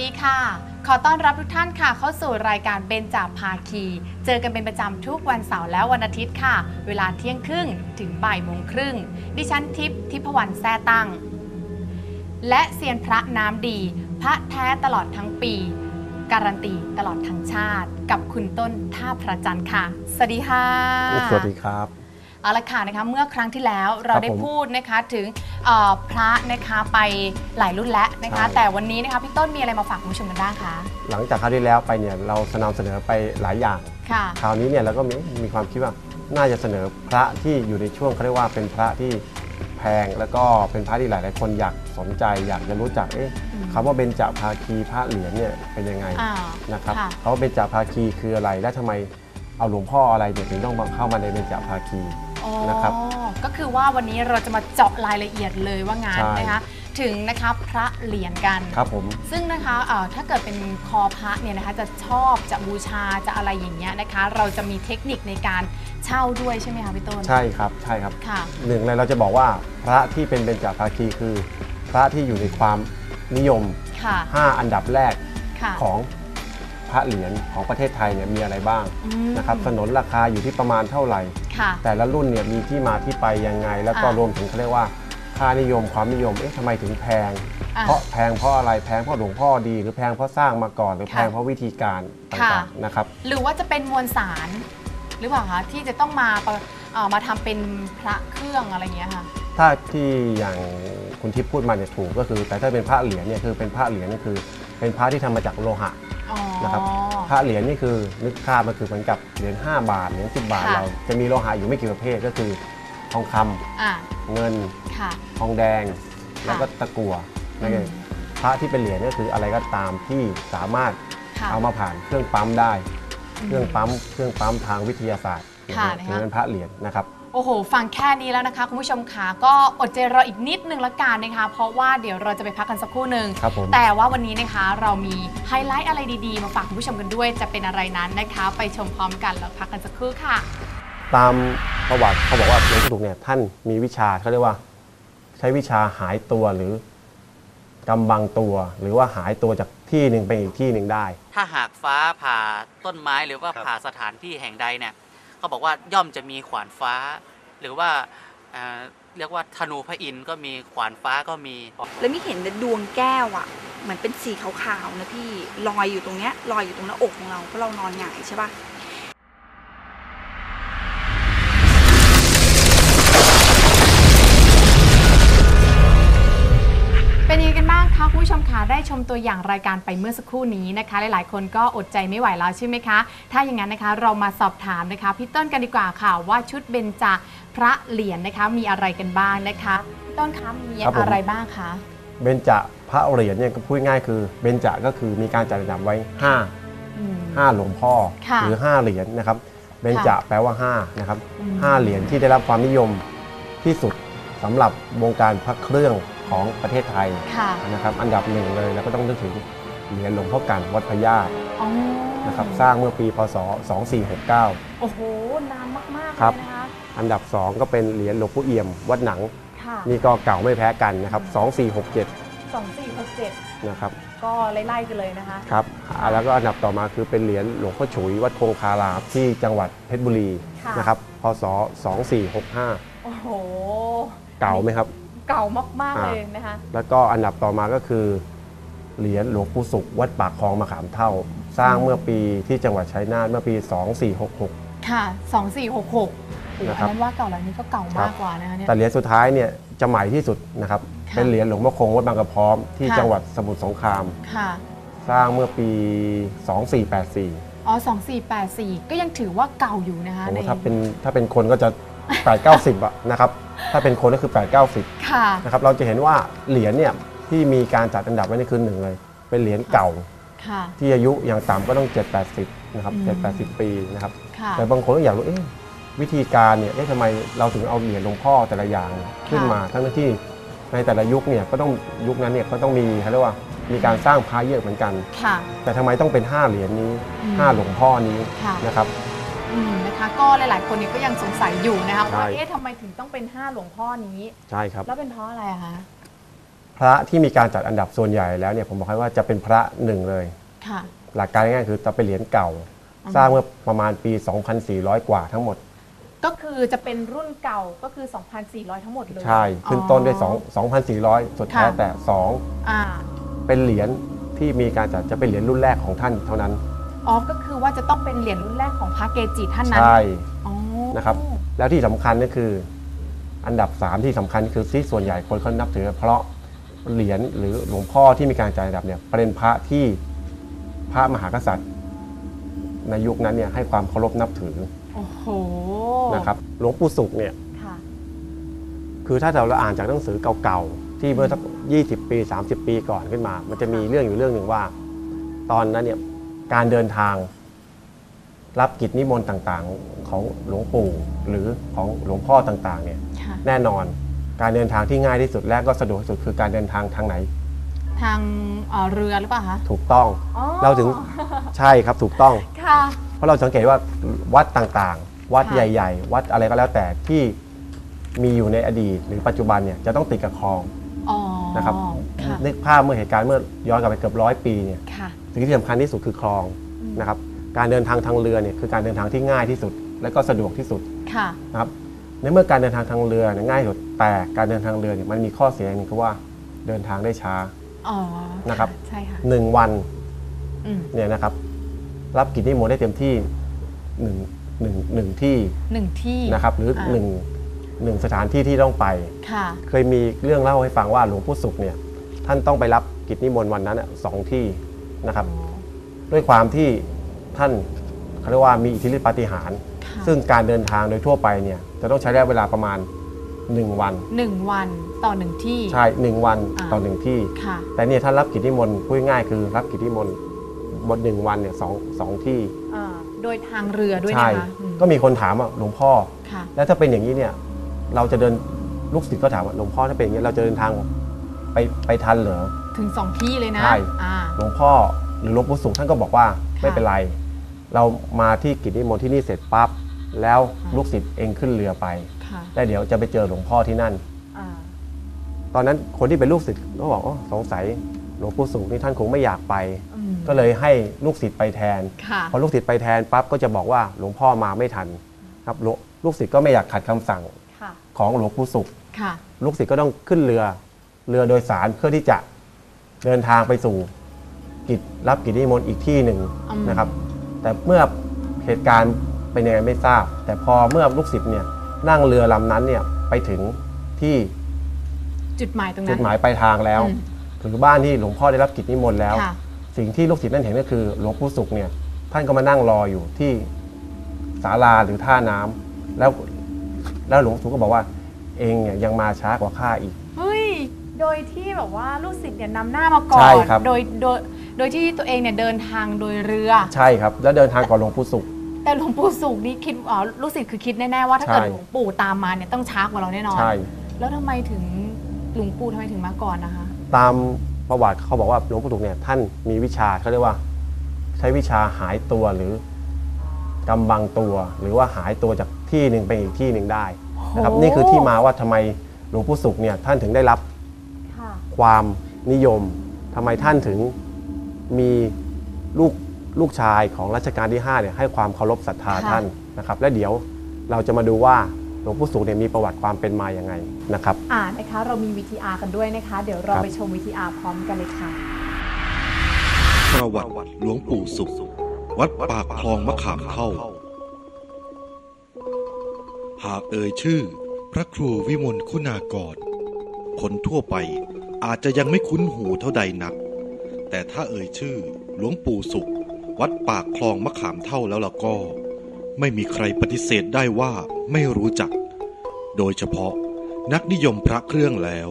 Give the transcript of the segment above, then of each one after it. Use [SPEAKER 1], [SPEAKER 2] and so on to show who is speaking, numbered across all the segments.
[SPEAKER 1] สวัสดีค่ะ ขอต้อนรับทุกท่านค่ะ เข้าสู่รายการเบนจาภาคี เจอกันเป็นประจำทุกวันเสาร์และวันอาทิตย์ค่ะ เวลาเที่ยงครึ่งถึงบ่ายโมงครึ่ง ดิฉันทิพย์ทิพวรรณแซ่ตั้ง และเซียนพระน้ำดี พระแท้ตลอดทั้งปี การันตีตลอดทั้งชาติ กับคุณต้นท่าพระจันทร์ค่ะ สวัสดีค่ะ
[SPEAKER 2] สวัสดีครับ
[SPEAKER 1] เอาละค่ะนะคะเมื่อครั้งที่แล้วเรา
[SPEAKER 2] ครับ
[SPEAKER 1] ได้
[SPEAKER 2] ผม
[SPEAKER 1] พูดนะคะถึงเอ่อพระนะคะไปหลายรุ่นแล้วนะคะ
[SPEAKER 2] ใช่
[SPEAKER 1] แต่วันนี้นะคะพี่ต้นมีอะไรมาฝากคุณผู้ชมกันบ้างคะ
[SPEAKER 2] หลังจากคราวที่แล้วไปเนี่ยเรานำเสนอไปหลายอย่าง
[SPEAKER 1] ค่ะ
[SPEAKER 2] คราวนี้เนี่ยเราก็มีมีความคิดว่าน่าจะเสนอพระที่อยู่ในช่วงเขาเรียกว่าเป็นพระที่แพงแล้วก็เป็นพระที่หลาย ๆ คนอยากสนใจ อยากจะรู้จักเอ๊ะ
[SPEAKER 1] อืม
[SPEAKER 2] คำว่าเบญจภาคีพระเหรียญเนี่ยเป็นยังไง
[SPEAKER 1] อ่า
[SPEAKER 2] นะครับ
[SPEAKER 1] ค่ะ
[SPEAKER 2] คำว่าเบญจภาคีคืออะไรและทำไมเอาหลวงพ่ออะไรเนี่ยถึงต้องมาเข้ามาในเบญจภาคี
[SPEAKER 1] อ๋อ
[SPEAKER 2] นะครับ
[SPEAKER 1] ก็คือว่าวันนี้เราจะมาเจาะรายละเอียดเลยว่างาน
[SPEAKER 2] ใช่
[SPEAKER 1] นะคะ ถึงนะคะพระเหรียญกัน
[SPEAKER 2] ครับผม
[SPEAKER 1] ซึ่งนะคะเอ่อถ้าเกิดเป็นคอพระเนี่ยนะคะจะชอบจะบูชาจะอะไรอย่างเงี้ยนะคะ เราจะมีเทคนิคในการเช่าด้วยใช่ไหมคะพี่ต้น
[SPEAKER 2] ใช่ครับใช่ครับ
[SPEAKER 1] ค่ะ
[SPEAKER 2] หนึ่งเลยเราจะบอกว่าพระที่เป็นเบญจภาคีคือ พระที่อยู่ในความนิยม
[SPEAKER 1] ค่ะ
[SPEAKER 2] 5อันดับแรก
[SPEAKER 1] ค่ะ
[SPEAKER 2] ของ พระเหรียญของประเทศไทยเนี่ยมีอะไรบ้าง
[SPEAKER 1] อืม
[SPEAKER 2] นะครับสนนราคาอยู่ที่ประมาณเท่าไหร่
[SPEAKER 1] ค่ะ
[SPEAKER 2] แต่ละรุ่นเนี่ยมีที่มาที่ไปยังไง แล้วก็
[SPEAKER 1] อ่าร
[SPEAKER 2] รวมถึงเขาเรียกว่าค่านิยมความนิยมเอ๊ะทำไมถึงแพง
[SPEAKER 1] อะ
[SPEAKER 2] เพราะแพงเพราะอะไรแพงเพราะหลวงพ่อดี หรือแพงเพราะสร้างมาก่อน หรือ
[SPEAKER 1] ค่ะ
[SPEAKER 2] แพงเพราะวิธีการต่
[SPEAKER 1] ค่ะา
[SPEAKER 2] งๆนะครับ
[SPEAKER 1] หรือว่าจะเป็นมวลสาร หรือเปล่าคะที่จะต้องมาประเอ่อมาทำเป็นพระเครื่องอะไรอย่างเงี้ยค่ะ
[SPEAKER 2] ถ้าที่อย่างคุณทิพย์พูดมาเนี่ยถูกก็คือ แต่ถ้าเป็นพระเหรียญเนี่ยคือเป็นพระเหรียญนี่คือ เป็นพระที่ทำมาจากโลหะ
[SPEAKER 1] อ๋อ
[SPEAKER 2] นะครับพระเหรียญนี่คือนึกภาพมันคือเหมือนกับเหรียญ5บาทเหรียญ10 บาท
[SPEAKER 1] ค่ะ
[SPEAKER 2] เราจะมีโลหะอยู่ไม่กี่ประเภทก็คือทองคำ
[SPEAKER 1] อะ
[SPEAKER 2] เงิน
[SPEAKER 1] ค่ะ
[SPEAKER 2] ทองแดง แล้วก็ตะกั่วนั่นเองพระที่เป็นเหรียญก็คืออะไรก็ตามที่สามารถ
[SPEAKER 1] ค่ะ
[SPEAKER 2] เอามาผ่านเครื่องปั๊มได้
[SPEAKER 1] อืม
[SPEAKER 2] เครื่องปั๊มเครื่องปั๊มทางวิทยาศาสตร์
[SPEAKER 1] ค่ะ
[SPEAKER 2] นะ
[SPEAKER 1] นะคะ
[SPEAKER 2] ถือเป็นพระเหรียญนะครับ
[SPEAKER 1] โอ้โห ฟังแค่นี้แล้วนะคะ คุณผู้ชมค่ะก็อดใจรออีกนิดนึงละกันนะคะ เพราะว่าเดี๋ยวเราจะไปพักกันสักครู่หนึ่ง
[SPEAKER 2] ครับผม
[SPEAKER 1] แต่ว่าวันนี้นะคะเรามีไฮไลท์อะไรดีๆ มาฝากคุณผู้ชมกันด้วย จะเป็นอะไรนั้นนะคะ ไปชมพร้อมกันแล้วพักกันสักครู่ค่ะ
[SPEAKER 2] ตามประวัติเขาบอกว่าหลวงปู่ดุกเนี่ยท่านมีวิชาเขาเรียกว่า ใช้วิชาหายตัวหรือกำบังตัว หรือว่าหายตัวจากที่หนึ่งไปอีกที่หนึ่งได้
[SPEAKER 3] ถ้าหากฟ้าผ่าต้นไม้หรือว่า
[SPEAKER 2] ครับ
[SPEAKER 3] ผ่าสถานที่แห่งใดเนี่ย เขาบอกว่าย่อมจะมีขวานฟ้า หรือว่าเรียกว่าธนูพระอินทร์ก็มีขวานฟ้าก็มี
[SPEAKER 4] แล้วไม่เห็นดวงแก้วอะเหมือนเป็นสีขาวๆนะพี่ลอยอยู่ตรงเนี้ยลอยอยู่ตรงหน้าอกของเราเพราะเรานอนหงายใช่ปะ
[SPEAKER 1] ได้ชมตัวอย่างรายการไปเมื่อสักครู่นี้นะคะ หลายๆ คนก็อดใจไม่ไหวแล้วใช่ไหมคะ ถ้าอย่างนั้นนะคะเรามาสอบถามนะคะพี่ต้นกันดีกว่าค่ะว่าชุดเบญจพระเหรียญนะคะมีอะไรกันบ้างนะคะพี่ต้นคะมี
[SPEAKER 2] ครับผม
[SPEAKER 1] อะไรบ้างคะ
[SPEAKER 2] เบญจพระเหรียญเนี่ยก็พูดง่ายๆคือเบญจก็คือมีการจัดอันดับไว้ห้า
[SPEAKER 1] อืม
[SPEAKER 2] ห้าหลวงพ่อ
[SPEAKER 1] ค่ะ
[SPEAKER 2] หรือ 5 เหรียญนะครับเบญจะ
[SPEAKER 1] ค่ะ
[SPEAKER 2] แปลว่า5นะครับ
[SPEAKER 1] อืม
[SPEAKER 2] 5เหรียญที่ได้รับความนิยมที่สุดสำหรับวงการพระเครื่อง ของประเทศไทย
[SPEAKER 1] ค่ะ
[SPEAKER 2] นะครับอันดับหนึ่งเลยแล้วก็ต้องนึกถึงเหรียญหลวงพ่อกันวัดพญาต
[SPEAKER 1] อ๋อ
[SPEAKER 2] นะครับสร้างเมื่อปีพศ 2469
[SPEAKER 1] โอ้โห นานมากๆเล
[SPEAKER 2] ครับ
[SPEAKER 1] ยนะคะ
[SPEAKER 2] อันดับ 2 ก็เป็นเหรียญหลวงปู่เอี่ยมวัดหนัง
[SPEAKER 1] ค่ะ
[SPEAKER 2] นี่ก็เก่าไม่แพ้กันนะครับ 2467
[SPEAKER 1] สองสี่หกเจ็ด
[SPEAKER 2] นะครับ
[SPEAKER 1] ก็ไล่ๆกันเลยนะคะ
[SPEAKER 2] ครับอ่าแล้วก็อันดับต่อมาคือเป็นเหรียญหลวงพ่อฉุย วัดคงคารามที่จังหวัดเพชรบุรี
[SPEAKER 1] ค่ะ
[SPEAKER 2] นะครับพศ 2465
[SPEAKER 1] โอ้โห
[SPEAKER 2] เก่าไหมครับ
[SPEAKER 1] เก่ามากๆ
[SPEAKER 2] อ่า
[SPEAKER 1] เลยนะคะ
[SPEAKER 2] แล้วก็อันดับต่อมาก็คือเหรียญหลวงปู่สุขวัดปากคลองมะขามเท่า สร้างเมื่อปีที่จังหวัดชัยนาทเมื่อปี 2466
[SPEAKER 1] ค่ะ 2466โอ้โห
[SPEAKER 2] นะค
[SPEAKER 1] อั
[SPEAKER 2] รั
[SPEAKER 1] น
[SPEAKER 2] บ
[SPEAKER 1] นั้นว่าเก่าแล้วนี่ก็เก่ามากกว่านะคะเนี่ย
[SPEAKER 2] แต่เหรียญสุดท้ายเนี่ยจะใหม่ที่สุดนะครับ
[SPEAKER 1] ค่ะ
[SPEAKER 2] เป็นเหรียญหลวงพ่อคงวัดบางกระพร้อมที่
[SPEAKER 1] ค่ะ
[SPEAKER 2] จังหวัดสมุทรสงคราม
[SPEAKER 1] ค่ะ
[SPEAKER 2] สร้างเมื่อปี 2484
[SPEAKER 1] อ๋อ2484 ก็ยังถือว่าเก่าอยู่นะคะ
[SPEAKER 2] โอ้
[SPEAKER 1] ใน
[SPEAKER 2] ถ้าเป็นถ้าเป็นคนก็จะ 8 90อะนะครับถ้าเป็นคนก็คือ 8 90
[SPEAKER 1] ค่ะ
[SPEAKER 2] นะครับเราจะเห็นว่าเหรียญเนี่ยที่มีการจัดอันดับไว้ในคืนหนึ่งเลย เป็นเหรียญเก่า
[SPEAKER 1] ค่ะ
[SPEAKER 2] ที่อายุอย่างต่ำก็ต้อง 7 80นะครับ
[SPEAKER 1] อืม
[SPEAKER 2] 7 80 ปีนะครับ
[SPEAKER 1] ค่ะ
[SPEAKER 2] แต่บางคนก็อยากรู้เอ๊ะวิธีการเนี่ยเอ๊ะทำไมเราถึงเอาเหรียญหลวงพ่อแต่ละอย่างขึ้นมาทั้งที่ในแต่ละยุคเนี่ยก็ต้องยุคนั้นเนี่ยก็ต้องมีเขาเรียกว่ามีการสร้างพระเยอะเหมือนกัน
[SPEAKER 1] ค่ะ
[SPEAKER 2] แต่ทำไมต้องเป็น 5 เหรียญนี้
[SPEAKER 1] อืม
[SPEAKER 2] 5 หลวงพ่อนี้
[SPEAKER 1] ค่ะ
[SPEAKER 2] นะครับ
[SPEAKER 1] อืมนะคะ ก็หลาย ๆ คนเนี่ยก็ยังสงสัยอยู่นะคะ
[SPEAKER 2] ใช่
[SPEAKER 1] ว่าเอ๊ะทำไมถึงต้องเป็น 5 หลวงพ่อนี้
[SPEAKER 2] ใช่ครับ
[SPEAKER 1] แล้วเป็นเพราะอะไรอะคะ
[SPEAKER 2] พระที่มีการจัดอันดับส่วนใหญ่แล้วเนี่ยผมบอกให้ว่าจะเป็นพระหนึ่งเลย
[SPEAKER 1] ค่ะ
[SPEAKER 2] หลักการง่ายๆคือจะเป็นเหรียญเก่า
[SPEAKER 1] อืม
[SPEAKER 2] สร้างเมื่อประมาณปี 2,400 กว่าทั้งหมด
[SPEAKER 1] ก็คือจะเป็นรุ่นเก่าก็คือ 2,400 ทั้งหมดเลย
[SPEAKER 2] ใช่ ขึ้นต้นด้วย2 2,400 สุดแท้
[SPEAKER 1] ค่ะ
[SPEAKER 2] แต่
[SPEAKER 1] อ่า
[SPEAKER 2] 2เป็นเหรียญที่มีการจัดจะเป็นเหรียญรุ่นแรกของท่านเท่านั้น
[SPEAKER 1] อ๋อก็คือว่าจะต้องเป็นเหรียญรุ่นแรกของพระเกจิท่านนั้น
[SPEAKER 2] ใช่
[SPEAKER 1] อ๋อ
[SPEAKER 2] นะครับ แล้วที่สำคัญก็คือ อันดับ 3 ที่สำคัญคือที่ส่วนใหญ่คนเขานับถือ เพราะเหรียญหรือหลวงพ่อที่มีการจัดอันดับเนี่ยเป็นพระที่พระมหากษัตริย์ ในยุคนั้นเนี่ยให้ความเคารพนับถือ
[SPEAKER 1] โอ้โห
[SPEAKER 2] นะครับหลวงปู่สุขเนี่ย
[SPEAKER 1] ค่ะ
[SPEAKER 2] คือถ้าเราอ่านจากหนังสือเก่าๆที่เมื่อสัก20 ปี 30 ปีก่อนขึ้นมา มันจะมีเรื่องอยู่เรื่องหนึ่งว่า ตอนนั้นเนี่ย การเดินทาง รับกิจนิมนต์ต่างๆของหลวงปู่หรือของหลวงพ่อต่างๆ เนี่ย
[SPEAKER 1] ค่ะ
[SPEAKER 2] แน่นอนการเดินทางที่ง่ายที่สุดและก็สะดวกที่สุดคือการเดินทางทางไหน
[SPEAKER 1] ทางเอ่อเรือหรือเปล่าคะ
[SPEAKER 2] ถูกต้อง
[SPEAKER 1] อ๋อ
[SPEAKER 2] เราถึง ใช่ครับถูกต้อง
[SPEAKER 1] ค่ะ
[SPEAKER 2] เพราะเราสังเกตว่าวัดต่างๆ วัด
[SPEAKER 1] ค่ะ
[SPEAKER 2] ใหญ่ ๆ วัดอะไรก็แล้วแต่ที่มีอยู่ในอดีต หรือปัจจุบันเนี่ยจะต้องติดกับคลอง
[SPEAKER 1] อ๋อ
[SPEAKER 2] นะครับ
[SPEAKER 1] ค่ะ
[SPEAKER 2] นึกภาพเมื่อเหตุการณ์เมื่อย้อนกลับไปเกือบร้อยปีเนี่ย
[SPEAKER 1] ค่ะ
[SPEAKER 2] สิ่งที่สำคัญที่สุดคือคลอง
[SPEAKER 1] อืม
[SPEAKER 2] นะครับการเดินทางทางเรือเนี่ยคือการเดินทางที่ง่ายที่สุด และก็สะดวกที่สุด
[SPEAKER 1] ค่ะ
[SPEAKER 2] นะครับในเมื่อการเดินทางทางเรือเนี่ยง่ายที่สุดแต่การเดินทางเรือเนี่ยมันมีข้อเสียอย่างหนึงคือว่าเดินทางได้ช้า
[SPEAKER 1] อ๋อ
[SPEAKER 2] นะครับ
[SPEAKER 1] ใช่ค่ะ
[SPEAKER 2] 1วัน
[SPEAKER 1] อืม
[SPEAKER 2] เนี่ยนะครับ รับกิจนิมนต์ได้เต็มที่หนึ่งหนึ่งหนึ่งที่
[SPEAKER 1] หนึ่งที่
[SPEAKER 2] นะครับ หรือ
[SPEAKER 1] อ่า
[SPEAKER 2] หนึ่งหนึ่งสถานที่ที่ต้องไป
[SPEAKER 1] ค่ะ
[SPEAKER 2] เคยมีเรื่องเล่าให้ฟังว่าหลวงปู่สุขเนี่ยท่านต้องไปรับกิจนิมนต์วันนั้นอะสองที่ นะครับ ด้วยความที่ท่านเขาเรียกว่ามีอิทธิฤทธิปาฏิหาริย์
[SPEAKER 1] ค่ะ
[SPEAKER 2] ซึ่งการเดินทางโดยทั่วไปเนี่ยจะต้องใช้ระยะเวลาประมาณ 1 วัน
[SPEAKER 1] หนึ่งวันต่อหนึ่งที่
[SPEAKER 2] ใช่หนึ่งวัน
[SPEAKER 1] อ่า
[SPEAKER 2] ต่อหนึ่งที่
[SPEAKER 1] ค่ะ
[SPEAKER 2] แต่เนี่ยท่านรับกิจนิมนต์พูดง่ายๆคือรับกิจนิมนต์บนหนึ่งวันเนี่ยสองสองที่
[SPEAKER 1] อ่าโดยทางเรือด้วย
[SPEAKER 2] ใช่
[SPEAKER 1] นะคะอืม
[SPEAKER 2] ก็มีคนถามว่าหลวงพ่อ
[SPEAKER 1] ค่ะ
[SPEAKER 2] แล้วถ้าเป็นอย่างนี้เนี่ยเราจะเดินลูกศิษย์ก็ถามว่าหลวงพ่อถ้าเป็นอย่างนี้เราจะเดินทางไปไปทันเหรอ
[SPEAKER 1] ถึงสองที่เลยนะ
[SPEAKER 2] ใช่
[SPEAKER 1] อ่า
[SPEAKER 2] หลวงพ่อหรือหลวงปู่สุขท่านก็บอกว่า
[SPEAKER 1] ค่ะ
[SPEAKER 2] ไม่เป็นไร เรามาที่กิจนิมนต์ที่นี่เสร็จปั๊บแล้ว
[SPEAKER 1] ค่ะ
[SPEAKER 2] ลูกศิษย์เองขึ้นเรือไป
[SPEAKER 1] ค่ะ
[SPEAKER 2] แล้วเดี๋ยวจะไปเจอหลวงพ่อที่นั่น
[SPEAKER 1] อ่า
[SPEAKER 2] ตอนนั้นคนที่เป็นลูกศิษย์ก็บอกอ๋อสงสัยหลวงปู่สุขนี่ท่านคงไม่อยากไป
[SPEAKER 1] อืม
[SPEAKER 2] ก็เลยให้ลูกศิษย์ไปแทน
[SPEAKER 1] ค่ะ
[SPEAKER 2] พอลูกศิษย์ไปแทนปั๊บก็จะบอกว่าหลวงพ่อมาไม่ทันครับหลวงลูกศิษย์ก็ไม่อยากขัดคำสั่ง
[SPEAKER 1] ค่ะ
[SPEAKER 2] ของหลวงปู่สุข
[SPEAKER 1] ค่ะ
[SPEAKER 2] ลูกศิษย์ก็ต้องขึ้นเรือ เรือโดยสารเพื่อที่จะ เดินทางไปสู่กิจรับกิจนิมนต์อีกที่หนึ่ง
[SPEAKER 1] อืม
[SPEAKER 2] นะครับ แต่เมื่อเหตุการณ์เป็นยังไงไม่ทราบ แต่พอเมื่อลูกศิษย์เนี่ยนั่งเรือลำนั้นเนี่ยไปถึงที่
[SPEAKER 1] จุดหมายตรง
[SPEAKER 2] จุ
[SPEAKER 1] นั้
[SPEAKER 2] ด
[SPEAKER 1] น
[SPEAKER 2] หมายปลายทางแล้ว
[SPEAKER 1] อืม
[SPEAKER 2] หรือบ้านที่หลวงพ่อได้รับกิจนิมนต์แล้ว
[SPEAKER 1] ค่ะ
[SPEAKER 2] สิ่งที่ลูกศิษย์นั่นเห็นก็คือหลวงปู่สุขเนี่ยท่านก็มานั่งรออยู่ที่ศาลาหรือท่าน้ำแล้วแล้วหลวงปู่สุขก็บอกว่าเองเนี่ยยังมาช้ากว่าข้าอีก
[SPEAKER 1] เฮ้ย โดยที่แบบว่าลูกศิษย์เนี่ยนำหน้ามาก่อน
[SPEAKER 2] ใช่ครับ
[SPEAKER 1] โดยโดยโดยที่ตัวเองเนี่ยเดินทางโดยเรือ
[SPEAKER 2] ใช่ครับ แล้วเดินทางก่อนหลวงปู่สุข
[SPEAKER 1] แต่หลวงปู่สุขนี่คิดอ๋อลูกศิษย์คือคิดแน่ ๆ ว่าถ้าเกิด
[SPEAKER 2] ใช่
[SPEAKER 1] หลวงปู่ตามมาเนี่ยต้องช้ากว่าเราแน่นอน
[SPEAKER 2] ใช่
[SPEAKER 1] แล้วทำไมถึงหลวงปู่ทำไมถึงมาก่อนนะคะ
[SPEAKER 2] ตามประวัติเขาบอกว่าหลวงปู่สุขเนี่ยท่านมีวิชาเขาเรียกว่า ใช้วิชาหายตัวหรือกำบังตัว หรือว่าหายตัวจากที่หนึ่งไปอีกที่หนึ่งได้นะครับ
[SPEAKER 1] โอ้
[SPEAKER 2] นี่คือที่มาว่าทำไมหลวงปู่สุขเนี่ยท่านถึงได้รับ
[SPEAKER 1] ค่ะ
[SPEAKER 2] ความนิยมทำไมท่านถึงมีลูกลูกชายของรัชกาลที่5เนี่ยให้ความเคารพศรัทธา
[SPEAKER 1] ค่ะ
[SPEAKER 2] ท่านนะครับ และเดี๋ยวเราจะมาดูว่าหลวงปู่สุขเนี่ยมีประวัติความเป็นมาอย่างไงนะครับ
[SPEAKER 1] อ่านะคะเรามี VTR กันด้วยนะคะ เดี๋ยวเรา
[SPEAKER 2] ครับ
[SPEAKER 1] ไปชม VTR พร้อมกันเลยค่ะ
[SPEAKER 5] ประวัติหลวงปู่สุข วัดปากคลองมะขามเท่า หากเอ่ยชื่อ พระครูวิมลคุณากรคนทั่วไป อาจจะยังไม่คุ้นหูเท่าใดนัก แต่ถ้าเอ่ยชื่อ หลวงปู่สุข วัดปากคลองมะขามเท่าแล้วล่ะก็ ไม่มีใครปฏิเสธได้ว่าไม่รู้จัก โดยเฉพาะนักนิยมพระเครื่องแล้ว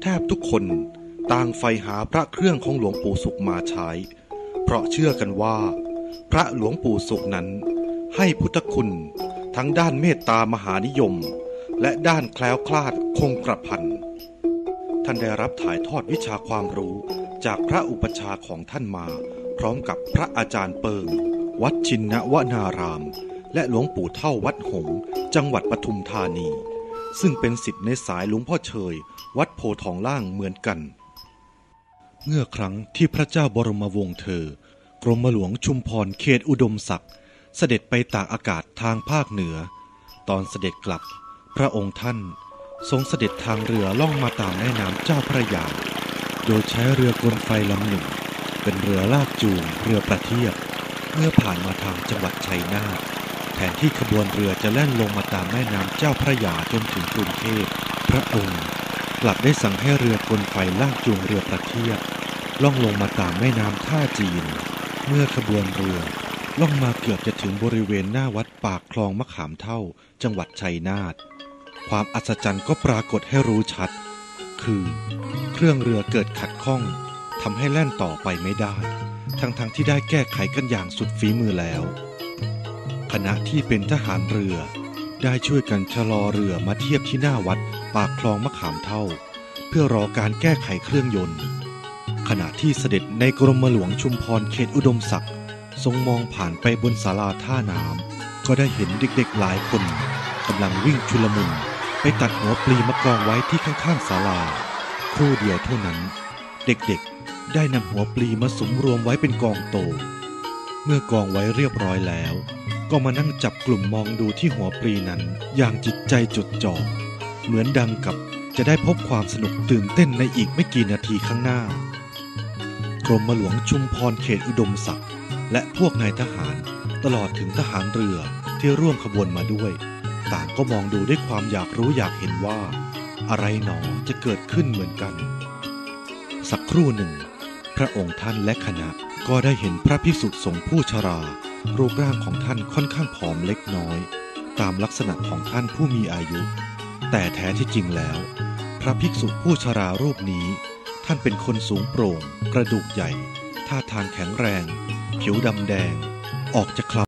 [SPEAKER 5] แทบทุกคนต่างใฝ่หาพระเครื่องของหลวงปู่สุขมาใช้ เพราะเชื่อกันว่า พระหลวงปู่สุขนั้น ให้พุทธคุณทั้งด้านเมตตามหานิยม และด้านแคล้วคลาดคงกระพัน ท่านได้รับถ่ายทอดวิชาความรู้จากพระอุปชาของท่านมา พร้อมกับพระอาจารย์เปิง วัดชินนวนาราม และหลวงปู่เท่าวัดหง จังหวัดปทุมธานี ซึ่งเป็นสิทธิ์ในสายหลวงพ่อเชย วัดโพทองล่างเหมือนกัน เมื่อครั้งที่พระเจ้าบรมวงศ์เธอกรมหลวงชุมพรเขตอุดมศักดิ์เสด็จไปตากอากาศทางภาคเหนือ ตอนเสด็จกลับ พระองค์ท่าน ทรงเสด็จทางเรือล่องมาตามแม่น้ำเจ้าพระยา โดยใช้เรือกลไฟลำหนึ่ง เป็นเรือลากจูงเรือประเทียบเมื่อผ่านมาทางจังหวัดชัยนาทแทนที่ขบวนเรือจะแล่นลงมาตามแม่น้ำเจ้าพระยาจนถึงกรุงเทพพระองค์กลับได้สั่งให้เรือกลไฟลากจูงเรือประเทียบล่องลงมาตามแม่น้ำท่าจีน เมื่อขบวนเรือล่องมาเกือบจะถึงบริเวณหน้าวัดปากคลองมะขามเท่า จังหวัดชัยนาท ความอัศจรรย์ก็ปรากฏให้รู้ชัด คือ เครื่องเรือเกิดขัดข้องทำให้แล่นต่อไปไม่ได้ ทั้งๆทที่ได้แก้ไขกันอย่างสุดฝีมือแล้ว คณะที่เป็นทหารเรือได้ช่วยกันชะลอเรือมาเทียบที่หน้าวัดปากคลองมะขามเท่า เพื่อรอการแก้ไขเครื่องยนต์ ขณะที่เสด็จในกรมหลวงชุมพรเขตอุดมศักดิ์ทรงมองผ่านไปบนศาลาท่าน้ำก็ได้เห็นเด็กๆหลายคน กำลังวิ่งชุลมุน ไปตัดหัวปลีมากองไว้ที่ข้างๆศาลา ครู่เดียวเท่านั้น เด็กๆ ได้นำหัวปลีมาสุมรวมไว้เป็นกองโต เมื่อกองไว้เรียบร้อยแล้ว ก็มานั่งจับกลุ่มมองดูที่หัวปลีนั้นอย่างจิตใจจดจ่อเหมือนดังกับจะได้พบความสนุกตื่นเต้นในอีกไม่กี่นาทีข้างหน้ากรมหลวงชุมพรเขตอุดมศักดิ์และพวกนายทหารตลอดถึงทหารเรือที่ร่วมขบวนมาด้วย ต่างก็มองดูด้วยความอยากรู้อยากเห็นว่า อะไรหนอจะเกิดขึ้นเหมือนกัน สักครู่หนึ่ง พระองค์ท่านและคณะก็ได้เห็นพระภิกษุสงฆ์ผู้ชรา รูปร่างของท่านค่อนข้างผอมเล็กน้อย ตามลักษณะของท่านผู้มีอายุ แต่แท้ที่จริงแล้ว พระภิกษุผู้ชรารูปนี้ ท่านเป็นคนสูงโปร่ง กระดูกใหญ่ ท่าทางแข็งแรง ผิวดำแดง ออกจะคล้ำ